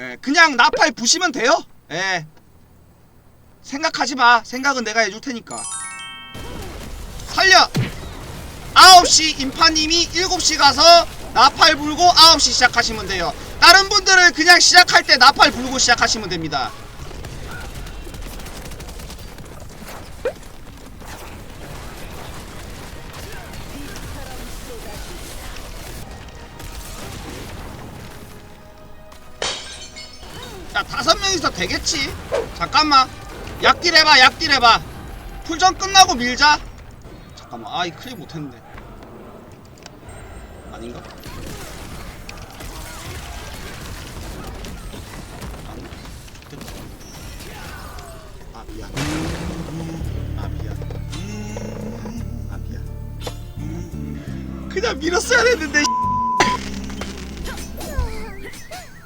예, 그냥 나팔 부시면 돼요. 예. 생각하지 마. 생각은 내가 해줄 테니까. 살려. 9시 인파님이 7시 가서 나팔 불고 9시 시작하시면 돼요. 다른 분들은 그냥 시작할 때 나팔 불고 시작하시면 됩니다. 야 다섯 명이서 되겠지. 잠깐만. 약딜 해봐 약딜 해봐. 풀전 끝나고 밀자. 잠깐만 아 이 클릭 못했는데. 아닌가? 아 미안. 아 미안. 아 미안. 그냥 밀었어야 됐는데